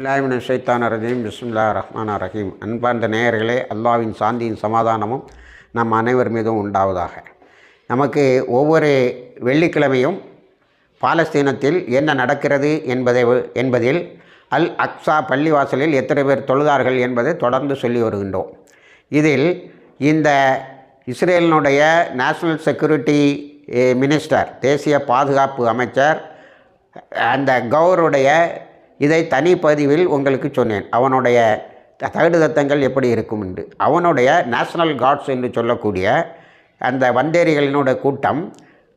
இல்லாமின் சைத்தான ரஜீம் பிஸ்மில்லா ரஹ்மான் ரஹீம் அன்பார்ந்த நேயர்களே அல்லாவின் சாந்தியின் சமாதானமும் நம் அனைவர் மீதும் உண்டாவதாக. நமக்கு ஒவ்வொரு வெள்ளிக்கிழமையும் பாலஸ்தீனத்தில் என்ன நடக்கிறது என்பதை என்பதில் அல் அக்ஸா பள்ளிவாசலில் எத்தனை பேர் தொழுதார்கள் என்பதை தொடர்ந்து சொல்லி வருகின்றோம். இதில் இந்த இஸ்ரேலினுடைய நேஷனல் செக்யூரிட்டி மினிஸ்டர் தேசிய பாதுகாப்பு அமைச்சர் அந்த கௌருடைய இதை தனிப்பதிவில் உங்களுக்கு சொன்னேன். அவனுடைய தகடு தத்தங்கள் எப்படி இருக்கும் என்று. அவனுடைய நேஷனல் கார்ட்ஸ் என்று சொல்லக்கூடிய அந்த வந்தேரிகளினுடைய கூட்டம்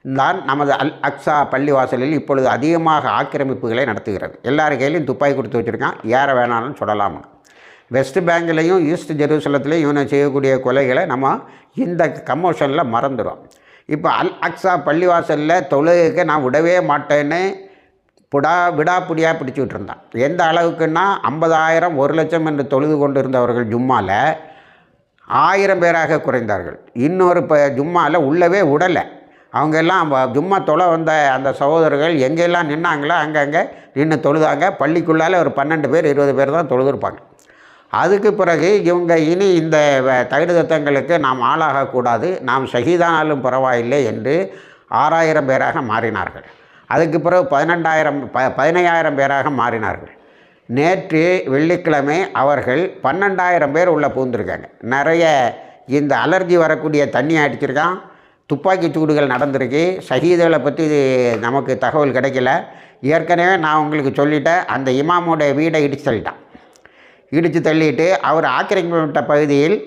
தான் நமது அல் அக்ஸா பள்ளிவாசலில் இப்பொழுது அதிகமாக ஆக்கிரமிப்புகளை நடத்துகிறது. எல்லார் கையிலையும் துப்பாக்கி கொடுத்து வச்சுருக்கான். யார வேணாலும் சொல்லலாம்னு வெஸ்ட் பேங்க்லேயும் ஈஸ்ட் ஜெருசலத்துலேயும் இவனை செய்யக்கூடிய கொலைகளை நம்ம இந்த கமோஷனில் மறந்துடும் இப்போ அல் அக்ஸா பள்ளிவாசலில் தொழுகைக்கு நான் விடவே மாட்டேன்னு புடா விடாப்பிடியாக பிடிச்சிக்கிட்டு இருந்தான் எந்த அளவுக்குன்னா ஐம்பதாயிரம் ஒரு லட்சம் என்று தொழுது கொண்டு இருந்தவர்கள் ஜும்மாவில் ஆயிரம் பேராக குறைந்தார்கள். இன்னொரு இப்போ ஜும்மாவில் உள்ளவே விடலை அவங்க எல்லாம் ஜும்மா தொலை வந்த அந்த சகோதரர்கள் எங்கெல்லாம் நின்னாங்களோ அங்கங்கே நின்று தொழுதாங்க. பள்ளிக்குள்ளால் ஒரு பன்னெண்டு பேர் இருபது பேர் தான் தொழுதுருப்பாங்க. அதுக்கு பிறகு இவங்க இனி இந்த வ- நாம் ஆளாகக்கூடாது. நாம் ஷஹீதானாலும் பரவாயில்லை என்று ஆறாயிரம் பேராக மாறினார்கள். அதுக்கு பிறகு பதினெண்டாயிரம் ப பதினையாயிரம் பேராக மாறினார்கள். நேற்று வெள்ளிக்கிழமை அவர்கள் பன்னெண்டாயிரம் பேர் உள்ளே பூந்திருக்காங்க. நிறைய இந்த அலர்ஜி வரக்கூடிய தண்ணி அடிச்சிருக்கான் துப்பாக்கி சூடுகள் நடந்திருக்கு. ஷஹீதுகளை பற்றி நமக்கு தகவல் கிடைக்கல. ஏற்கனவே நான் உங்களுக்கு சொல்லிட்டேன் அந்த இமாமுடைய வீடை இடிச்சு தள்ளிட்டான். இடித்து தள்ளிட்டு அவர் ஆக்கிரமிப்பட்ட பகுதியில்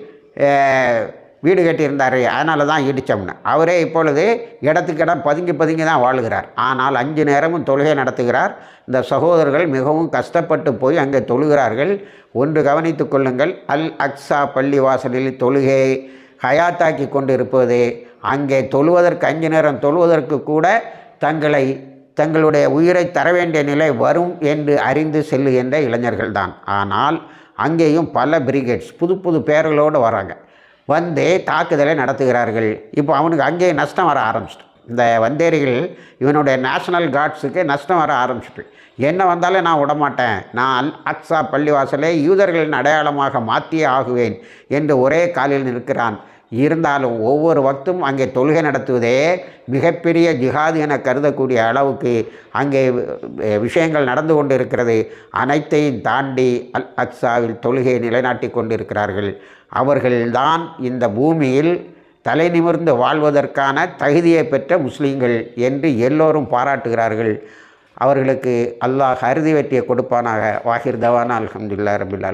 வீடு கட்டியிருந்தார். அதனால தான் இடித்தோம்னு அவரே இப்பொழுது இடத்துக்கு இடம் பதுங்கி பதுங்கி தான் வாழுகிறார். ஆனால் அஞ்சு நேரமும் தொழுகை நடத்துகிறார். இந்த சகோதரர்கள் மிகவும் கஷ்டப்பட்டு போய் அங்கே தொழுகிறார்கள். ஒன்று கவனித்துக் கொள்ளுங்கள். அல் அக்ஸா பள்ளிவாசலில் தொழுகையை ஹயாத்தாக்கி கொண்டு இருப்பது அங்கே தொழுவதற்கு அஞ்சு நேரம் தொழுவதற்கு கூட தங்களை தங்களுடைய உயிரை தர வேண்டிய நிலை வரும் என்று அறிந்து செல்லுகின்ற இளைஞர்கள் தான் ஆனால் அங்கேயும் பல பிரிகேட்ஸ் புது புது பேர்களோடு வராங்க. வந்து தாக்குதலை நடத்துகிறார்கள். இப்போ அவனுக்கு அங்கேயே நஷ்டம் வர ஆரம்பிச்சிட்டு. இந்த வந்தேரிகள் இவனுடைய நேஷனல் கார்ட்ஸுக்கு நஷ்டம் வர ஆரம்பிச்சிட்டு. என்ன வந்தாலும் நான் விடமாட்டேன். நான் அல் அக்ஸா பள்ளிவாசலை யூதர்களின் அடையாளமாக மாற்றியே ஆகுவேன் என்று ஒரே காலில் நிற்கிறான். இருந்தாலும் ஒவ்வொரு வக்தும் அங்கே தொழுகை நடத்துவதே மிகப்பெரிய ஜிஹாது என கருதக்கூடிய அளவுக்கு அங்கே விஷயங்கள் நடந்து கொண்டு இருக்கிறது அனைத்தையும் தாண்டி அல் அக்ஸாவில் தொழுகையை நிலைநாட்டி கொண்டிருக்கிறார்கள். அவர்கள்தான் இந்த பூமியில் தலை நிமிர்ந்து வாழ்வதற்கான தகுதியை பெற்ற முஸ்லீம்கள் என்று எல்லோரும் பாராட்டுகிறார்கள். அவர்களுக்கு அல்லாஹ் அறுதி வெற்றியை கொடுப்பானாக. வாஹிர் தவானா அலமதுல்லா ரபில்